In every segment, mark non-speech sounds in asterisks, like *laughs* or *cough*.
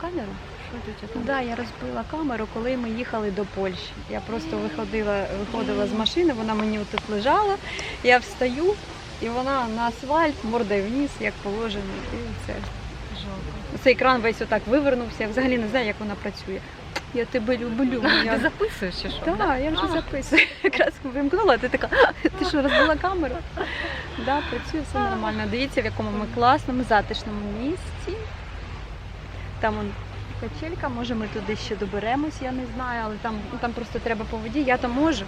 камеру? Так, да, я розбила камеру, коли ми їхали до Польщі. Я просто виходила, виходила з машини, вона мені тут лежала, я встаю, і вона на асфальт, мордою вниз, як положено. І все. Жалко. Цей екран весь отак вивернувся, я взагалі не знаю, як вона працює. Я тебе люблю. Ти записуєш чи що? Так, я вже А. записую. *laughs* Якраз вимкнула, а ти така, ти що, розбила камеру? Да, працює все нормально. Дивіться, в якому ми класному, затишному місці. Там он качелька, може ми туди ще доберемось, я не знаю, але там, ну, там просто треба по воді, я то можу.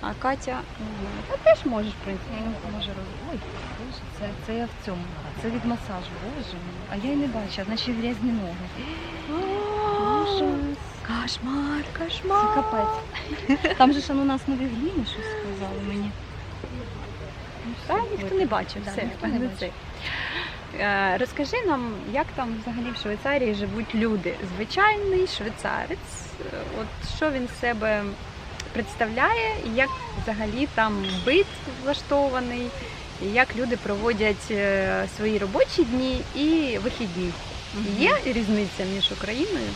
А Катя не знаю. Та теж можеш, в принципі. Ну, може роз... Ой, боже, це, це я в цьому. Це від масажу, боже мій. А я й не бачу, значить грязні ноги. Ужас. Кошмар, Це кошмар. капець. Там же ж ну, у нас нові гліни щось сказали мені. Ну, Та ніхто не бачив, все, ніхто не бачив. Е, Розкажи нам, як там взагалі в Швейцарії живуть люди. Звичайний швейцарець, е, от що він себе представляє, як взагалі там бит влаштований, як люди проводять е, свої робочі дні і вихідні. Є різниця між Україною?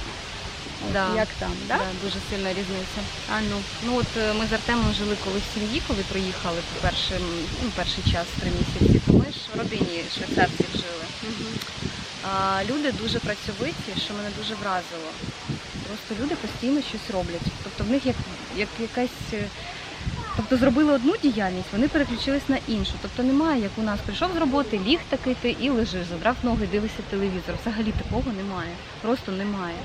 Да. Як там, да? Да, дуже сильна різниця. А ну. Ну от е, ми з Артемом жили колись в сім'ї, коли приїхали першим, ну, перший час, три місяці, то ми ж в родині швейцарців жили. А, люди дуже працьовиті, що мене дуже вразило. Просто люди постійно щось роблять. Тобто в них як, як якась. Тобто зробили одну діяльність, вони переключились на іншу. Тобто немає, як у нас прийшов з роботи, ліг такий ти і лежиш, задрав ноги, дивишся телевізор. Взагалі такого немає. Просто немає.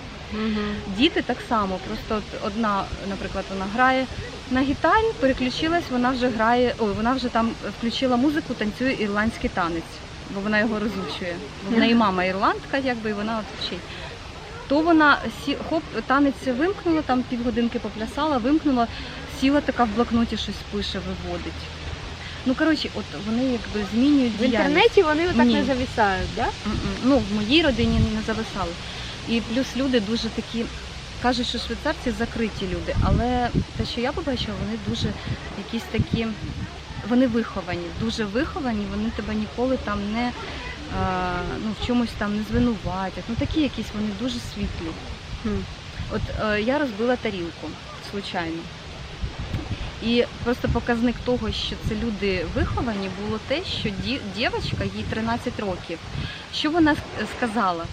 Діти так само, просто одна, наприклад, вона грає на гітарі, переключилась, вона вже грає, ой, вона вже там включила музику, танцює ірландський танець, бо вона його розучує. Бо В неї мама ірландка, якби і вона от вчить. То вона хоп, танець вимкнула, там півгодинки поплясала, вимкнула, сіла така в блокноті щось пише, виводить. Ну коротше, от вони якби змінюють В діяльність. інтернеті вони отак Ні. не завісають, так? М-м. Ну, в моїй родині не зависали. І плюс люди дуже такі, кажуть, що швейцарці закриті люди, але те, що я побачила, вони дуже якісь такі, вони виховані, дуже виховані, вони тебе ніколи там не а, ну, в чомусь там не звинуватять. Ну такі якісь вони дуже світлі. Хм. От е, я розбила тарілку, случайно. І просто показник того, що це люди виховані, було те, що ді, дівчинка, їй 13 років. Що вона сказала?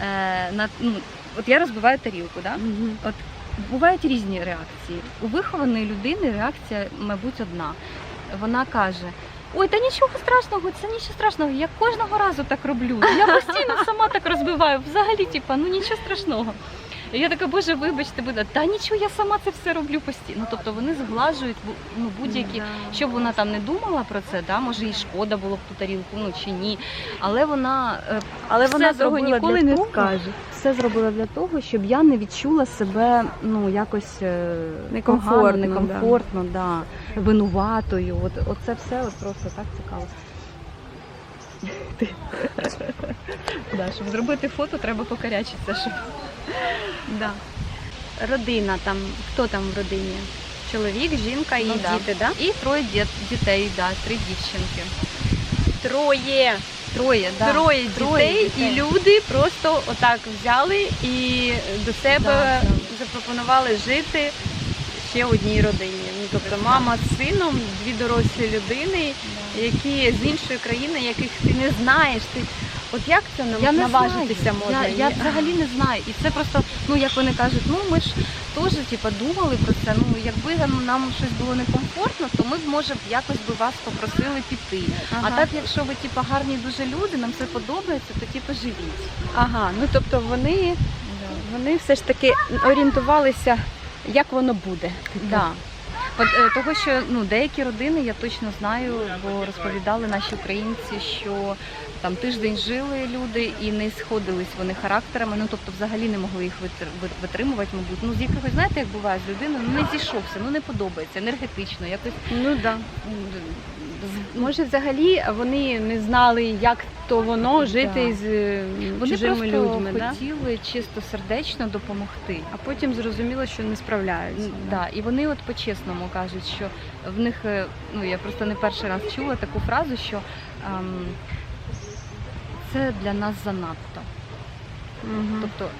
Е, на, ну, от я розбиваю тарілку, да? От бувають різні реакції. У вихованої людини реакція, мабуть, одна. Вона каже: Ой, та нічого страшного, це нічого страшного. Я кожного разу так роблю. Я постійно сама так розбиваю. Взагалі, типа, ну нічого страшного. І я така, боже, вибачте, буде, та нічого, я сама це все роблю постійно. Ну, тобто вони зглажують ну, будь-які, щоб вона там не думала про це, да, може їй шкода було б ту тарілку, ну чи ні. Але вона е, Але все вона зробила ніколи для не того, скаже. все зробила для того, щоб я не відчула себе ну якось е, Некомфортно, некомфортно, да. винуватою. От оце все от просто так цікаво. *laughs* *laughs* Да, щоб зробити фото, треба покарячитися. Щоб... *laughs* Да. Родина там, хто там в родині? Чоловік, жінка і Ну, да. діти, да? І троє діт, дітей, да, три дівчинки. Троє. Троє, да. Троє, Троє дітей, дітей. і люди просто отак взяли і до себе Да, да. запропонували жити ще одній родині. Ну, тобто мама з сином, дві дорослі людини, Да. які з іншої країни, яких ти не знаєш. Ти от як це нам Я не наважитися знаю. можна? Я, я взагалі не знаю. І це просто, ну як вони кажуть, ну ми ж теж типа, думали про це. Ну якби нам, нам щось було некомфортно, то ми б може б якось би вас попросили піти. Ага. А так, якщо ви типа гарні дуже люди, нам все подобається, то типу живіть. Ага, ну тобто вони, вони все ж таки орієнтувалися, як воно буде. Да. Е, Того, що ну, деякі родини я точно знаю, бо розповідали наші українці, що там тиждень жили люди і не сходились вони характерами, ну тобто взагалі не могли їх витр- витримувати, мабуть. Ну з якихось, знаєте, як буває з людиною, ну не зійшовся, ну не подобається, енергетично, якось Ну да. Може, взагалі вони не знали, як то воно жити Да. з е, вони чужими просто людьми, да? хотіли чисто сердечно допомогти. а потім зрозуміло, що не справляються. М, Да, і вони от по-чесному кажуть, що в них, е, ну я просто не перший раз чула таку фразу, що ем, це для нас занадто. Мгм. Тобто,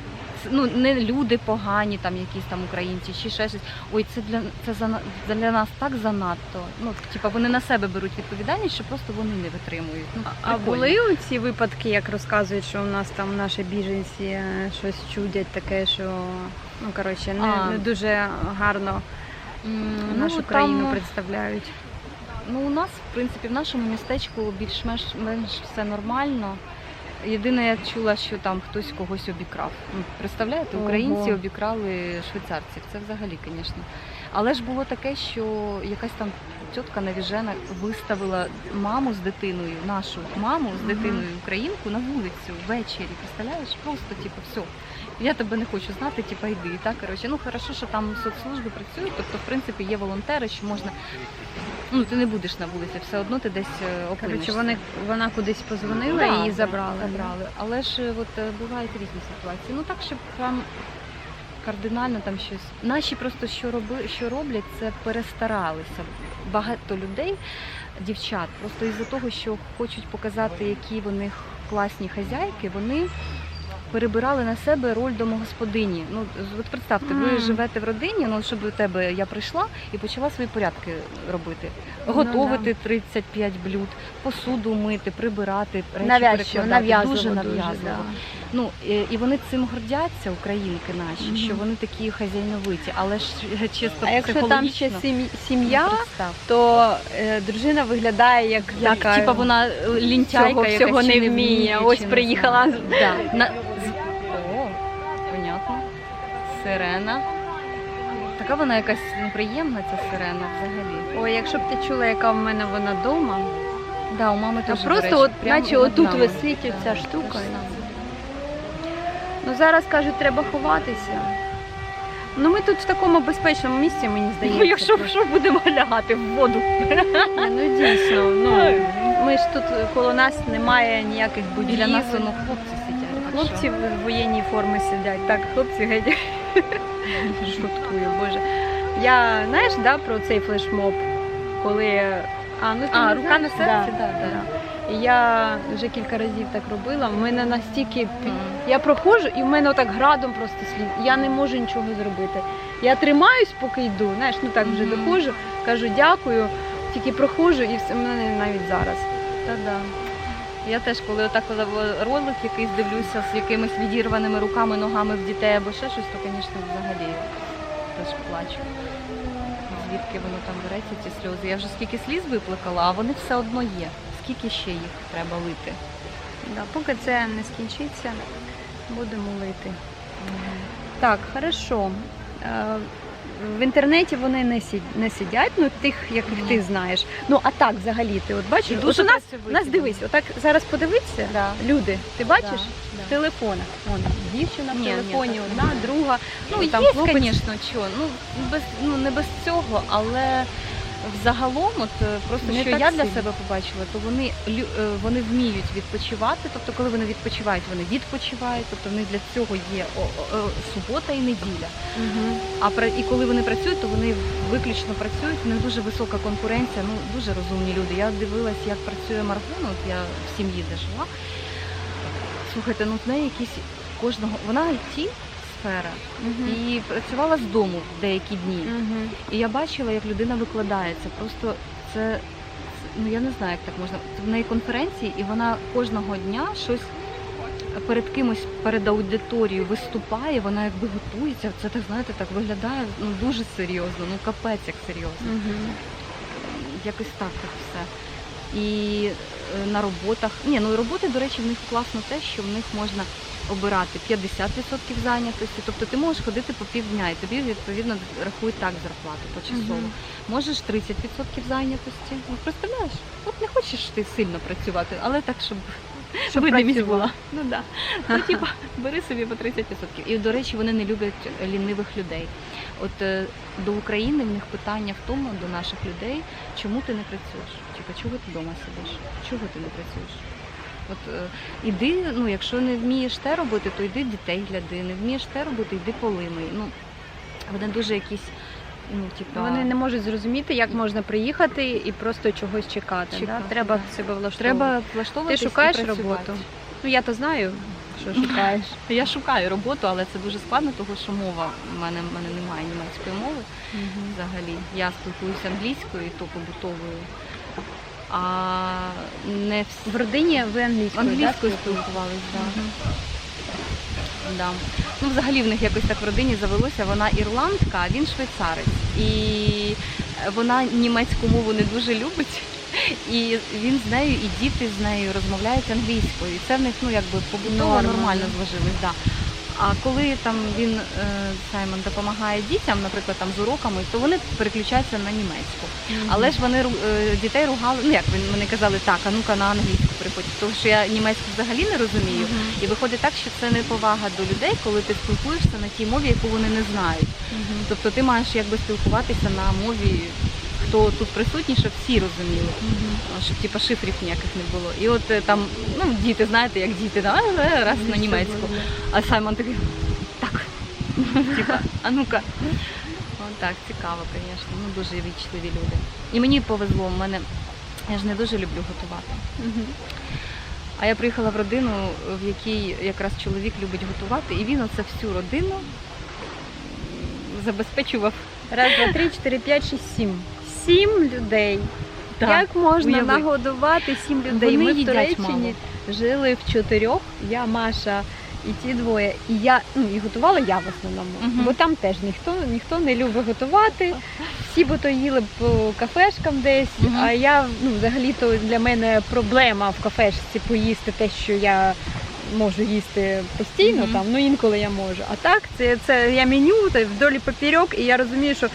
ну не люди погані, там якісь там українці, чи ще щось. Ой, це для це зана- для нас так занадто. Ну, типа вони на себе беруть відповідальність, що просто вони не витримують. Ну, А прикольно. були ці випадки, як розказують, що у нас там наші біженці е, щось чудять таке, що ну коротше не, А. не дуже гарно М, нашу ну, країну там, представляють. Ну, у нас, в принципі, в нашому містечку більш-менш менш все нормально. Єдине, я чула, що там хтось когось обікрав. Ну, представляєте, українці обікрали швейцарців. Це взагалі, звісно. Але ж було таке, що якась там тітка навіжена виставила маму з дитиною, нашу маму з дитиною українку на вулицю ввечері. Представляєш? Просто типу, все. Я тебе не хочу знати, типу, йди. І так, коротше, ну хорошо, що там соцслужби працюють, тобто, в принципі, є волонтери, що можна. Ну, ти не будеш на вулиці, все одно ти десь е, опинишся. Вони вона кудись позвонила Да, і її забрали. забрали. Але ж е, от е, бувають різні ситуації. Ну так, щоб прям кардинально там щось. Наші просто що роби, що роблять, це перестаралися. Багато людей, дівчат, просто із-за того, що хочуть показати, які вони класні хазяйки, вони. Перебирали на себе роль домогосподині. Ну от представте, ви живете в родині. Ну щоб у тебе я прийшла і почала свої порядки робити, Ну, готувати 35 блюд, посуду мити, прибирати, речі Навязчиво, перекладати. нав'язливо дуже дуже, да. Ну е, і вони цим гордяться, українки наші, що вони такі хазяйновиті, але ж е, чисто А якщо там психологічно, ще сім'я, сім'я ну, представ. то е, дружина виглядає як, Як, така. типа вона е, лінтяйка, якась, всього не вміє. Ось чи не приїхала. Да. На... Сирена. Така вона якась неприємна, ця сирена взагалі. Ой, якщо б ти чула, яка в мене вона вдома, Да, у мами теж, до просто речі, от, прямо наче над отут нами. висить оця штука. Ну зараз кажуть, треба ховатися. Ну ми тут в такому безпечному місці, мені здається. Ну, якщо що, будемо лягати в воду. Ні, ну дійсно, ну ми ж тут коло нас немає ніяких будівель. Біля нас воно хлопці сидять. так Хлопці в воєнній формі сидять. Так, хлопці геть. *laughs* Шуткую, боже. Я знаєш, да, про цей флешмоб, коли. А, ну А, рука на серці, Да, да, да. да. І я вже кілька разів так робила. В мене настільки пі- я проходжу, і в мене отак градом просто слід. Я не можу нічого зробити. Я тримаюсь, поки йду. Знаєш, ну так вже доходжу, кажу дякую, тільки проходжу, і все в мене навіть зараз. Та-да. Я теж, коли отак ролик якийсь дивлюся з якимись відірваними руками, ногами в дітей або ще щось, то, звісно, взагалі теж плачу. Звідки воно там береться, ці сльози. Я вже скільки сліз виплакала, а вони все одно є. Скільки ще їх треба лити. Да, поки це не скінчиться, будемо лити. Так, хорошо. В інтернеті вони не сидять, не сидять, ну тих, яких Ні. ти знаєш. Ну а так взагалі ти от бачиш, Дуже от у нас, у нас дивись, отак зараз подивитися, Да. люди, ти бачиш? Да, В телефонах. Вон, дівчина в Ні, ні, телефоні, так одна, друга. Ну, там є, хлопець. звісно, що. Ну, без, ну, не без цього, але взагалом, от е, просто Не що я для себе побачила, то вони, е, вони вміють відпочивати. Тобто, коли вони відпочивають, вони відпочивають. Тобто, в них для цього є о, о, о, субота і неділя. Угу. А і коли вони працюють, то вони виключно працюють. У них дуже висока конкуренція. Ну дуже розумні люди. Я дивилась, як працює Маргона. От я в сім'ї де жила. Слухайте, ну в неї якісь кожного вона IT сфера і працювала з дому деякі дні. Угу. І я бачила, як людина викладається. Просто це ну я не знаю, як так можна. В неї конференції, і вона кожного дня щось. Перед кимось перед аудиторією виступає, вона якби готується. Це так знаєте, так виглядає ну дуже серйозно, ну капець як серйозно. Угу. Якось так так все. І е, на роботах. Ні, ну і роботи, до речі, в них класно те, що в них можна обирати 50% зайнятості. Тобто ти можеш ходити по півдня, і тобі відповідно рахують так зарплату почасово. Мгм. Можеш 30% зайнятості. Ну представляєш, от не хочеш ти сильно працювати, але так, щоб, Щоб видимість була. Ну да. Ну, *laughs* типа, бери собі по 30%. І до речі, вони не люблять лінивих людей. От е, до України в них питання в тому, до наших людей, чому ти не працюєш? Типа, чого ти вдома сидиш? Чого ти не працюєш? От е, іди, ну якщо не вмієш те робити, то йди дітей гляди, не вмієш те робити, йди полимай. Ну вони дуже якісь, ну типа Вони не можуть зрозуміти, як можна приїхати і просто чогось чекати. Чекати, да? Треба да. себе влаштовувати. треба Ти шукаєш роботу? Ну я то знаю. Що шукаєш? *laughs* Я шукаю роботу, але це дуже складно, тому що мова в мене, в мене немає німецької мови взагалі. Я спілкуюся англійською, і то побутовою. А не всі В родині ви англійською, англійською да, спілкувалися, так. Да. Ну, взагалі в них якось так в родині завелося. Вона ірландка, а він швейцарець. І вона німецьку мову не дуже любить. І він з нею, і діти з нею розмовляють англійською. І це в них ну якби побутово Норма, нормально да. зложилось. Да. А коли там він е, Саймон допомагає дітям, наприклад, там з уроками, то вони переключаються на німецьку. Але ж вони е, дітей ругали, ну як вони казали, так, а ну-ка на англійську приходь, тому що я німецьку взагалі не розумію. І виходить так, що це неповага до людей, коли ти спілкуєшся на тій мові, яку вони не знають. Тобто ти маєш якби спілкуватися на мові, хто тут присутній, щоб всі розуміли, щоб типа шифрів ніяких не було. І от е, там, ну діти, знаєте, як діти, да, раз на німецьку. А Саймон такий, так, *laughs* типа, а ну-ка. Так, цікаво, звісно. Ну дуже вічливі люди. І мені повезло, в мене я ж не дуже люблю готувати. А я приїхала в родину, в якій якраз чоловік любить готувати, і він оце всю родину забезпечував. Раз, два, три, чотири, п'ять, шість, сім. Сім людей. Як можна уяви. нагодувати сім людей? Вони Ми в Туреччині жили в чотирьох. Я, Маша і ті двоє. І я ну і готувала я в основному, Мгм. бо там теж ніхто ніхто не любить готувати. Всі б то їли по кафешкам десь. Мгм. А я ну взагалі то для мене проблема в кафешці поїсти те, що я. Можу їсти постійно Мгм. там, ну інколи я можу. А так, це, це я меню та вдолі поперек, і я розумію, що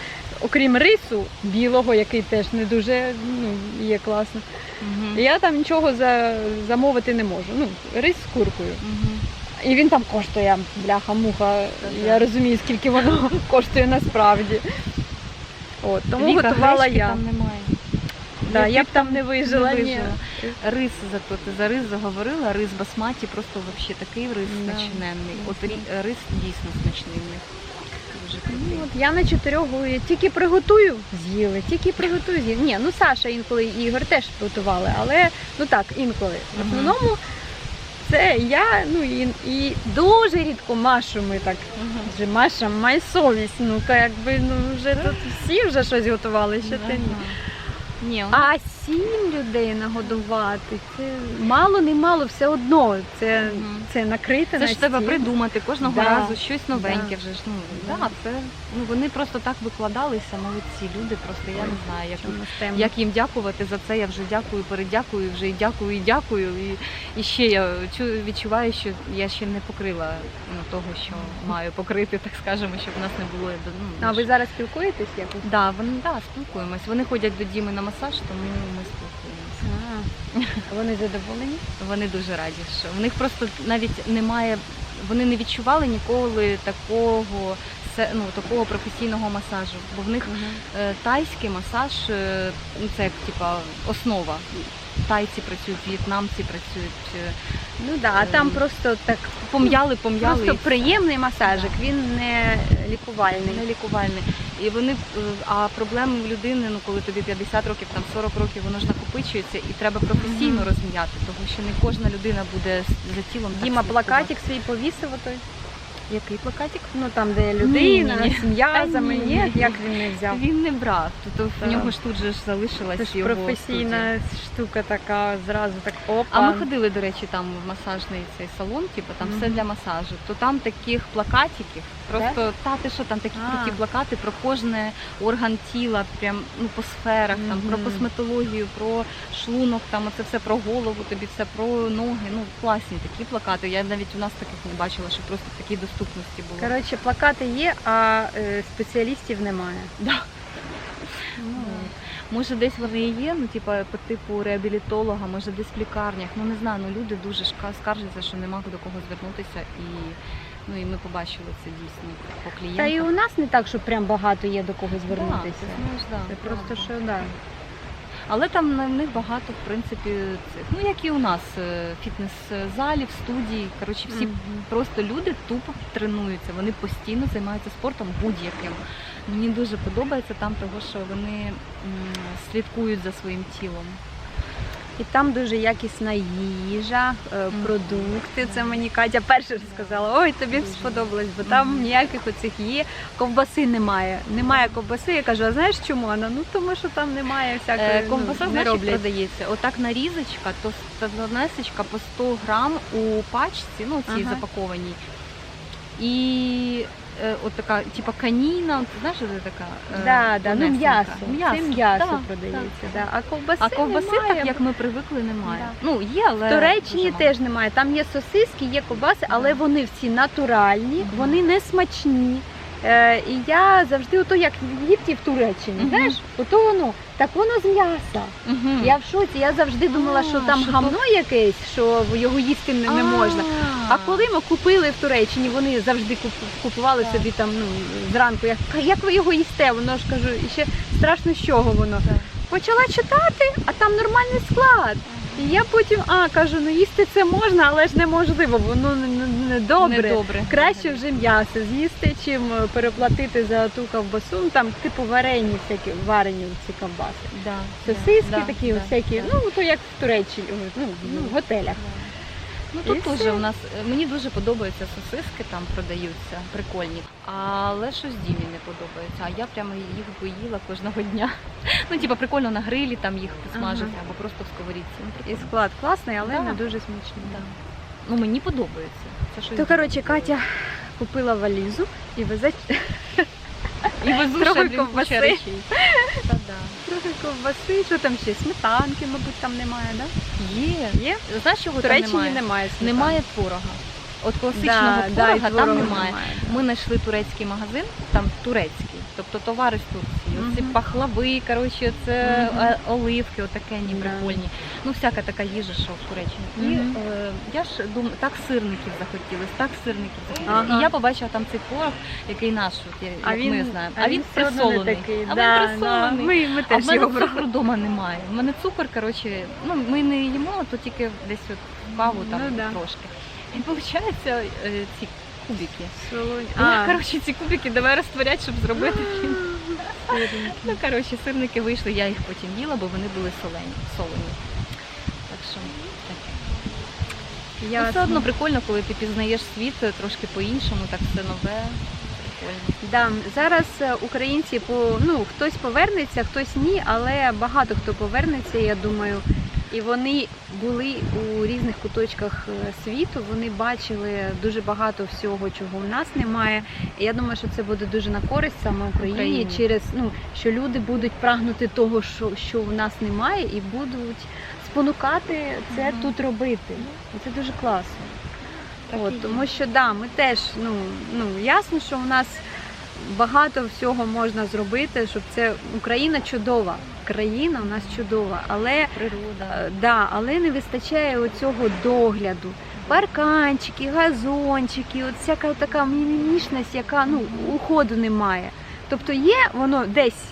окрім рису білого, який теж не дуже ну, є класно, Мгм. я там нічого за, замовити не можу. Ну, рис з куркою. Мгм. І він там коштує бляха-муха. Я розумію, скільки воно *laughs* коштує насправді. От, тому Віка, готувала я. Там немає. Да, я б там не вижила. не ні. вижила. Рис зато ти за рис заговорила, рис басматі просто взагалі такий рис Да. смачненний. От рис дійсно смачний в них. Ну, от я на чотирьох говорю, тільки приготую, з'їли, тільки приготую, з'їли. Ні, ну Саша інколи і Ігор теж готували, але ну так, інколи. В основному це я, ну і, і дуже рідко Машу ми так. Вже Маша, май совість. Ну та якби ну вже тут всі вже щось готували, ще ти ні. Ага. Ні, у нас А сім людей нагодувати, це мало не мало, все одно. Це, Мгм. це накрити Це на ж треба придумати кожного Да. разу щось новеньке Да. вже ж. Ну Да. да, це ну вони просто так викладалися, молодці люди. Просто я не знаю, як як їм дякувати за це. Я вже дякую, передякую, вже і дякую, і дякую. І, і ще я чу- відчуваю, що я ще не покрила ну, того, що маю покрити, так скажемо, щоб в нас не було ну, А ви зараз спілкуєтесь якось? Да, вони да, спілкуємось. Вони ходять до Діми на масаж, тому ми спілкуємося. Вони задоволені? Вони дуже раді, що в них просто навіть немає, вони не відчували ніколи такого ну, такого професійного масажу. Бо в них е, тайський масаж, е, ну це як типа основа. Тайці працюють, в'єтнамці працюють. е, Ну да, а там Ем, просто так Пом'яли, пом'яли. просто приємний масажик, він не лікувальний. не лікувальний. І вони е, а проблеми в людини, ну коли тобі 50 років, там 40 років, воно ж накопичується, і треба професійно розм'яти, тому що не кожна людина буде за тілом. Діма плакатик свій повісив отой. Який плакатик? Ну там, де людина Ні-ні-ні. з м'язами, Та ні, ні. як він не взяв. Він не брав. Тобто в нього ж тут же ж залишилась Це ж його професійна студія. штука така, зразу так опа. А ми ходили, до речі, там в масажний цей салон, типу там все для масажу. То там таких плакатиків, просто та ти що там такі А. круті плакати про кожне орган тіла, прям ну по сферах, там про косметологію, про шлунок, там оце все про голову, тобі все про ноги. Ну класні такі плакати. Я навіть у нас таких не бачила, що просто в такій доступності було. Коротше, плакати є, а е, спеціалістів немає. Да. Ну, Може, десь вони і є, ну типа по типу реабілітолога, може десь в лікарнях. Ну не знаю, ну люди дуже шка- скаржаться, що нема до кого звернутися, і ну і ми побачили це дійсно по клієнтах. Та і у нас не так, що прям багато є до кого Да, звернутися. ти знаєш, да, Це правда. просто що да. Але там на в них багато, в принципі, цих. Ну як і у нас е, фітнес-залів, студій. Коротше, всі Мгм. просто люди тупо тренуються. Вони постійно займаються спортом будь-яким. Мені дуже подобається там, того, що вони слідкують за своїм тілом. І там дуже якісна їжа, е, продукти. Це мені Катя перше сказала. Ой, тобі сподобалось, бо там ніяких оцих є. Ковбаси немає. Немає ковбаси. Я кажу, а знаєш чому? Вона ну тому що там немає всякої Е, ну, Ковбаса не значить продається. Отак нарізочка, то стадонесечка по 100 грам у пачці, ну цій Ага. запакованій. І от така, типа каніна, знаєш, що це така? е, Да, да, ну м'ясо. Це м'ясо да, продається. Да. А ковбаси, А ковбаси, немає. так як ми привикли, немає. Да. Ну, є, але В Туреччині теж немає. Там є сосиски, є ковбаси, але вони всі натуральні, угу. вони не смачні. Е, і я завжди ото як в Єгипті в Туреччині, угу. знаєш, ото воно, так воно з м'яса. Мгм. Я в шоці, я завжди думала, що там що гамно якесь, що його їсти не, не можна. А коли ми купили в Туреччині, вони завжди куп- купували Так. собі там ну, зранку. Я кажу, як ви його їсте? Воно ж кажу, і ще страшно з чого воно. Так. Почала читати, а там нормальний склад. І я потім, а кажу, ну їсти це можна, але ж неможливо, воно не, не, не добре. Недобре. Краще вже м'ясо з'їсти, чим е, переплатити за ту ковбасу. Ну, Там типу варені всякі варені ці ковбаси. Да, Сосиски да, такі да, всякі, да. ну то як в Туреччині, ой, ну, в готелях. Ну І тут все. теж у нас е, мені дуже подобаються сосиски, там продаються прикольні. Але щось Дімі не подобається. А я прямо їх би їла кожного дня. *laughs* Ну, типа, прикольно на грилі там їх посмажити Ага. або просто в сковорідці. Ну, І склад класний, але Да. не дуже смачний. Да. Ну мені подобається. Це щось То коротше. Катя купила валізу і везе і везу трохи ще ковбаси. речей. Та да. трохи ковбаси, що там ще сметанки, мабуть, там немає, да? Є. Є? Знаєш, чого В там Туреччині немає? немає сметанки. Немає творога. От класичного Да, да, і творога творогу там немає. да. Ми знайшли турецький магазин, там турецький, тобто товари з Турції. Оці Мгм. пахлави, коротше, це е, оливки, отаке ні, прикольні. Ну, всяка така їжа, що в Туреччині. І е, я ж думаю, так сирників захотілось, так сирників захотілось. Ага. І я побачила там цей творог, який наш, от, я- А як він, ми знаємо. А, він присолений. такий. А да, він присолений. Да. Ми, ми А в мене його цукру вдома немає. У мене цукор, коротше, ну ми не їмо, то тільки десь от каву там Ну, да. трошки. І виходить ці кубики. Солонь. А, коротше, ці кубики давай розтворять, щоб зробити. сирники. Ну, коротше, сирники вийшли, я їх потім їла, бо вони були солені. солені. Так що так. Ну, все одно прикольно, коли ти пізнаєш світ е, трошки по-іншому, так все нове. Прикольно. Да, зараз е, українці по ну хтось повернеться, хтось ні, але багато хто повернеться, я думаю. І вони були у різних куточках е, світу. Вони бачили дуже багато всього, чого в нас немає. І я думаю, що це буде дуже на користь саме Україні, Україні. через ну що люди будуть прагнути того, що, що в нас немає, і будуть спонукати це Мгм. тут робити. І це дуже класно. Так. От, тому що да, ми теж, ну, ну ясно, що у нас багато всього можна зробити, щоб це Україна чудова. Країна у нас чудова, але Природа. е, да, але не вистачає оцього догляду. Парканчики, газончики, от всяка така мімімішність, яка ну уходу немає. Тобто є воно десь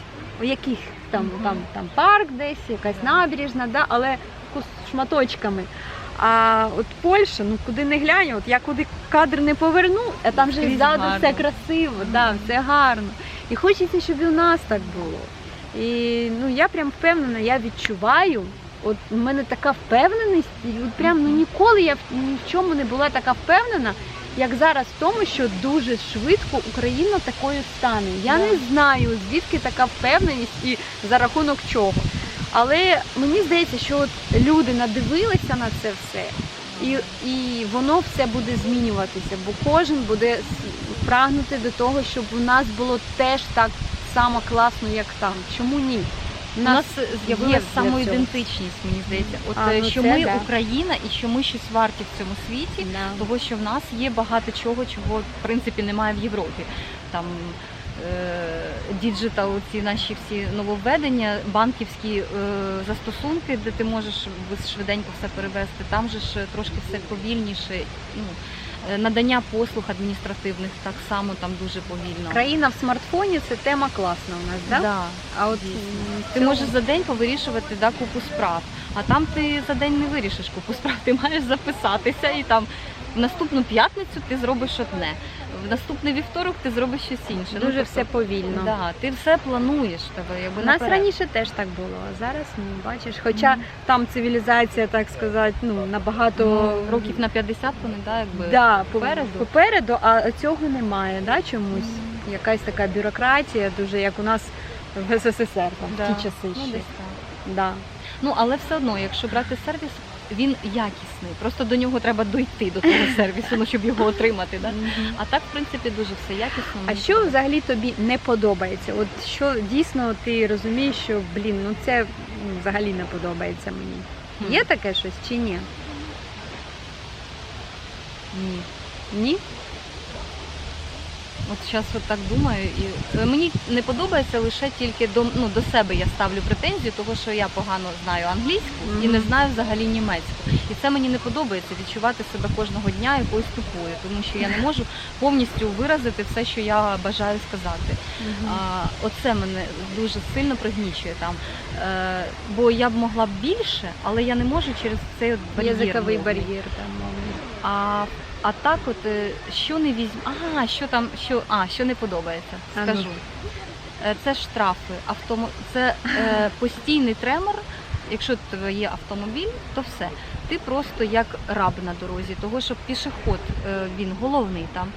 у яких там, там, там парк, десь якась набережна, да, але кус- шматочками. А от Польща, ну куди не глянь, от я куди кадр не поверну, а там же ззаду все красиво, да, все гарно. І хочеться, щоб і у нас так було. І ну я прям впевнена, я відчуваю. От у мене така впевненість, і от прям ну ніколи я ні в чому не була така впевнена, як зараз в тому, що дуже швидко Україна такою стане. Я не знаю, звідки така впевненість і за рахунок чого. Але мені здається, що от люди надивилися на це все, і, і воно все буде змінюватися, бо кожен буде прагнути до того, щоб у нас було теж так само класно, як там. Чому ні? У нас з'явилася самоідентичність, мені здається. От А, е, ну що це ми да. Україна і що ми щось варті в цьому світі, Да. того що в нас є багато чого, чого в принципі немає в Європі. Там діджитал, ці наші всі нововведення, банківські е, застосунки, де ти можеш швиденько все перевести. Там же ж трошки все повільніше. Ну, е, надання послуг адміністративних так само там дуже повільно. Країна в смартфоні це тема класна у нас, да? Да. А от Дійсно. Ти цього- можеш за день повирішувати да, купу справ, а там ти за день не вирішиш купу справ, ти маєш записатися і там в наступну п'ятницю ти зробиш одне. В наступний вівторок ти зробиш щось інше. Ну, Дуже тобто, все повільно. Да, ти все плануєш тебе, якби У нас наперед. раніше теж так було, а зараз ні, бачиш. Хоча Мгм. там цивілізація, так сказати, ну набагато Ну, років на 50 вони, да, якби да, попереду. попереду, а цього немає, да, чомусь. Якась така бюрократія, дуже як у нас в СССР там, Да. в ті часи Ну, десь так. Да. Ну, але все одно, якщо брати сервіс, він якісний. Просто до нього треба дойти до того *laughs* сервісу, ну, щоб його отримати. Да? А так, в принципі, дуже все якісно. А що взагалі тобі не подобається? От що дійсно ти розумієш, що блін, ну це ну, взагалі не подобається мені. Є таке щось чи ні? Ні. Ні? От зараз от так думаю, і е, мені не подобається лише тільки до, ну, до себе я ставлю претензію, тому що я погано знаю англійську і не знаю взагалі німецьку. І це мені не подобається відчувати себе кожного дня якоюсь тупою, тому що я не можу повністю виразити все, що я бажаю сказати. А, оце мене дуже сильно пригнічує там. Е, бо я б могла б більше, але я не можу через цей от бар'єр. Язиковий бар'єр там. А, а так, от е, що не візьму. Ага, що там, що, а, що не подобається, ну. скажу. Е, Це штрафи. Автомо... Це е, *laughs* постійний тремор. Якщо в тебе є автомобіль, то все. Ти просто як раб на дорозі, того що пішоход е, він головний там.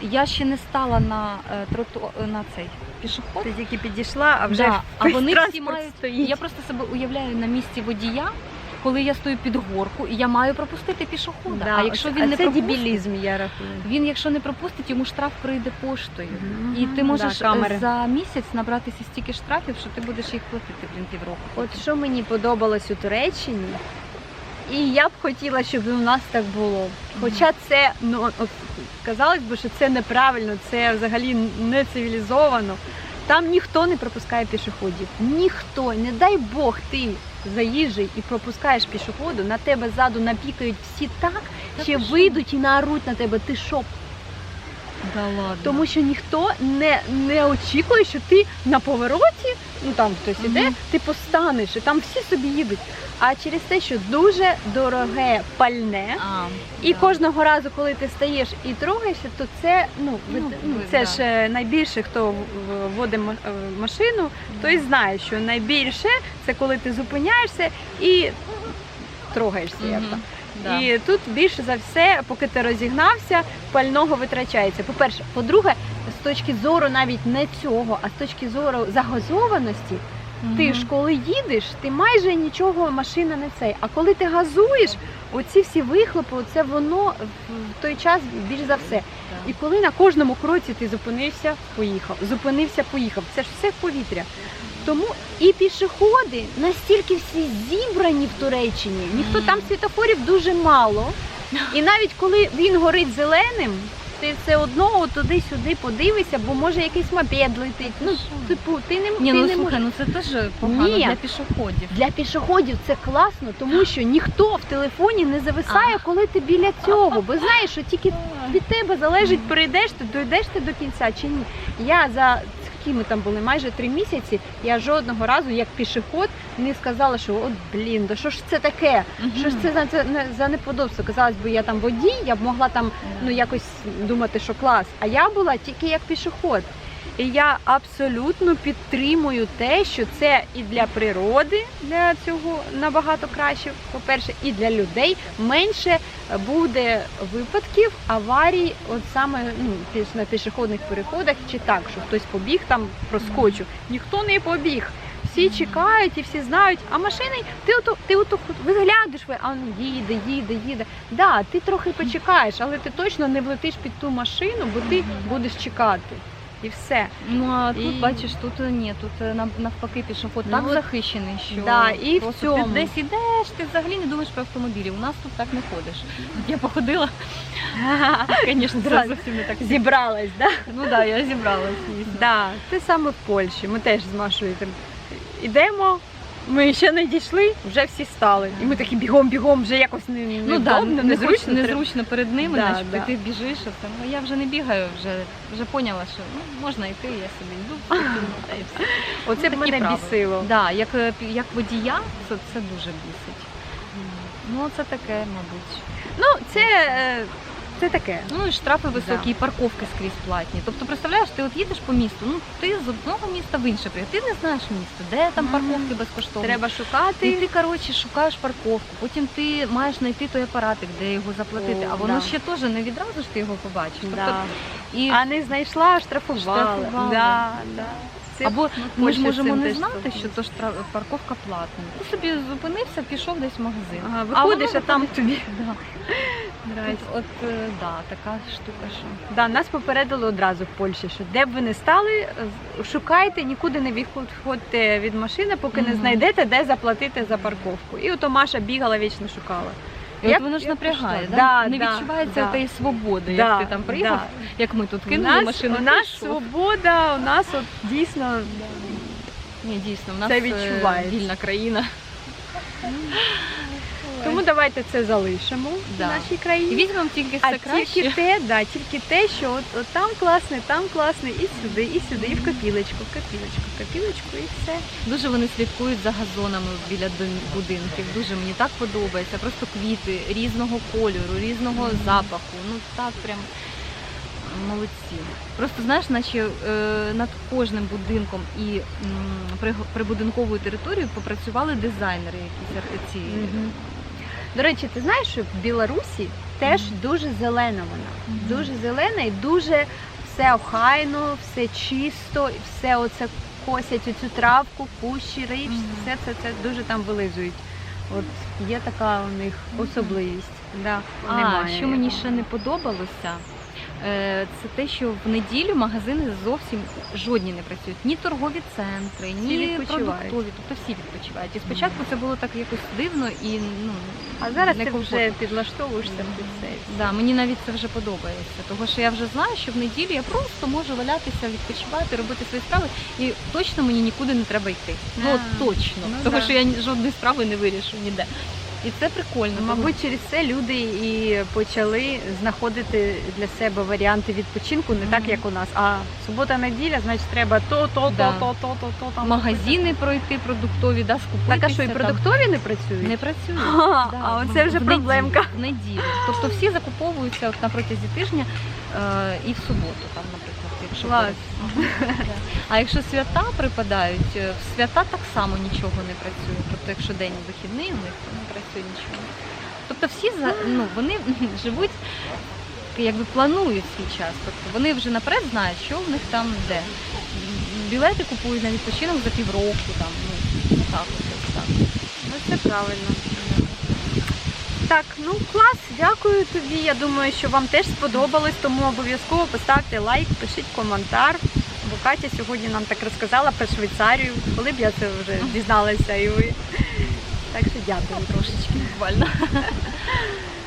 Я ще не стала на е, троту... на цей пішоход. Ти тільки підійшла, а вже Да, а вони всі мають. стоїть. Я просто себе уявляю на місці водія, коли я стою під горку, і я маю пропустити пішохода. Да, а якщо він а не це пропустить, дебілізм, я рахую. він, якщо не пропустить, йому штраф прийде поштою. І ти можеш да, е, за місяць набратися стільки штрафів, що ти будеш їх платити, блін, півроку. От що мені подобалось у Туреччині, і я б хотіла, щоб і у нас так було. Хоча це, ну от казалось би, що це неправильно, це взагалі не цивілізовано. Там ніхто не пропускає пішоходів. Ніхто, не дай Бог, ти заїжджий і пропускаєш пішоходу, на тебе ззаду напікають всі так, ще вийдуть і наоруть на тебе. Ти що, Да ладно. тому що ніхто не, не очікує, що ти на повороті, ну там хтось іде, Мгм. ти постанеш, і там всі собі їдуть. А через те, що дуже дороге пальне, а, і да. кожного разу, коли ти стаєш і трогаєшся, то це ну, Ну, ну, це да. ж е, найбільше, хто водить машину, той знає, що найбільше це коли ти зупиняєшся і трогаєшся. як Мгм. то. Да. І тут більше за все, поки ти розігнався, пального витрачається. По-перше, по-друге, з точки зору навіть не цього, а з точки зору загазованості, ти ж коли їдеш, ти майже нічого машина не цей. А коли ти газуєш, оці всі вихлопи, це воно в в той час більш за все. І коли на кожному кроці ти зупинився, поїхав, зупинився, поїхав. Це ж все повітря. Тому і пішоходи настільки всі зібрані в Туреччині, ніхто там світофорів дуже мало. *laughs* І навіть коли він горить зеленим, ти все одно туди-сюди подивишся, бо може якийсь мопед летить. Ну, типу, ти не, Ні, ти ну не слухай, ну це теж погано Ні. для пішоходів. Для пішоходів це класно, тому що ніхто в телефоні не зависає, коли ти біля цього. Бо знаєш, що тільки від тебе залежить, прийдеш ти, дойдеш ти до кінця чи ні. Я за скільки ми там були майже три місяці. Я жодного разу, як пішоход, не сказала, що от блін, да що ж це таке? Що ж це за це за неподобство? Казалось би, я там водій, я б могла там ну якось думати, що клас. А я була тільки як пішоход. І я абсолютно підтримую те, що це і для природи для цього набагато краще, по-перше, і для людей менше буде випадків аварій, от саме ну, на пішохідних переходах, чи так, що хтось побіг там проскочив. Ніхто не побіг. Всі чекають і всі знають, а машини ти ото ти ото виглядиш, ви, а ну їде, їде, їде. Да, ти трохи почекаєш, але ти точно не влетиш під ту машину, бо ти будеш чекати. І все. Ну а тут І- бачиш, тут е, ні, тут е, навпаки пішоход Ну, так от- захищений, що Да, і в цьому. ти десь ідеш, ти взагалі не думаєш про автомобілі. У нас тут так не ходиш. Я походила, *laughs* звісно, зовсім не так. Зібралась, да? Ну так, да, я зібралась. Да, те саме в Польщі. Ми теж з Машою йдемо. Ми ще не дійшли, вже всі стали. І ми такі бігом-бігом, вже якось не, Ну да, незручно, незручно. незручно перед ними, Да, начебто да. ти біжиш, а. Ну я вже не бігаю, вже, вже поняла, що ну, можна йти, я собі йду, *laughs* та і все. Оце Ну, б такі мене правила. бісило. Да, як, е, як водія, це, це дуже бісить. Ну, це таке, мабуть. Ну, це е, це таке. Ну і штрафи високі, і парковки скрізь платні. Тобто, представляєш, ти от їдеш по місту, ну ти з одного міста в інше приїхав, ти не знаєш місто, де там парковки безкоштовні. Треба І шукати. ти, коротше, шукаєш парковку, потім ти маєш знайти той апаратик, де його заплатити, О, а воно да. ще теж не відразу ж ти його побачиш. Тобто, Да. і, А не знайшла, штрафували. Штрафували. Да, да. Або ми ж можемо не знати, що то штраф, парковка платна. Ти собі зупинився, пішов десь в магазин. Ага, А виходиш, а там тобі. *laughs* Да. От, от е, да, така штука, що. Да, нас попередили одразу в Польщі, що де б ви не стали, шукайте, нікуди не відходьте від машини, поки не знайдете, де заплатити за парковку. І ото Маша бігала, вічно шукала. І Як- от воно ж напрягає, да? Да, не да, відчувається да. тієї свободи, Да, як ти там приїхав, да. як ми тут кинули нас, машину. у нас свобода, у нас от дійсно Ні, дійсно, у нас Це вільна країна. Тому давайте це залишимо Да. в нашій І країні. візьмемо тільки А все краще. тільки те, да, тільки те, що от, от там класне, там класне, і сюди, і сюди, і в копілочку, в копілочку, в копілочку, і все. Дуже вони слідкують за газонами біля будинків. Дуже мені так подобається. Просто квіти різного кольору, різного запаху. Ну так прям молодці. Просто знаєш, наче е, над кожним будинком і м, при- прибудинковою територією попрацювали дизайнери, якісь ці. До речі, ти знаєш, що в Білорусі теж дуже зелена вона. Дуже зелена і дуже все охайно, все чисто, і все оце косять оцю травку, кущі, рич, все це, це дуже там вилизують. От є така у них особливість. Да, А, немає що мені ще не подобалося, це те, що в неділю магазини зовсім жодні не працюють. Ні торгові центри, ні продуктові, тобто всі відпочивають. І спочатку це було так якось дивно і ну А зараз ти вже підлаштовуєшся під це. Да, мені навіть це вже подобається, тому що я вже знаю, що в неділю я просто можу валятися, відпочивати, робити свої справи, і точно мені нікуди не треба йти. Ну А, точно, ну тому да. що я жодної справи не вирішу ніде. І це прикольно. Мабуть, через це люди і почали знаходити для себе варіанти відпочинку не так, як у нас. А субота-неділя, значить, треба то, то, Да. то, то, то, то, то там. магазини пройти продуктові, да, скупитися. Так, а що і там. продуктові не працюють? не працюють. А, Да, а оце вже в проблемка. неділю, В неділю. Тобто всі закуповуються от на протязі тижня і в суботу, там, наприклад, якщо Клас. *laughs* А якщо свята припадають, е, в свята так само нічого не працює. Тобто, якщо день вихідний у них, то не працює нічого. Тобто всі за ну вони *laughs* живуть. Якби планують свій час, тобто вони вже наперед знають, що в них там де. Білети купують на відпочинок за півроку, там ну так, ось так. Ну це правильно. Так, ну клас, дякую тобі. Я думаю, що вам теж сподобалось, тому обов'язково поставте лайк, пишіть коментар. Бо Катя сьогодні нам так розказала про Швейцарію. Коли б я це вже дізналася і ви. Так що дякую. Трошечки буквально.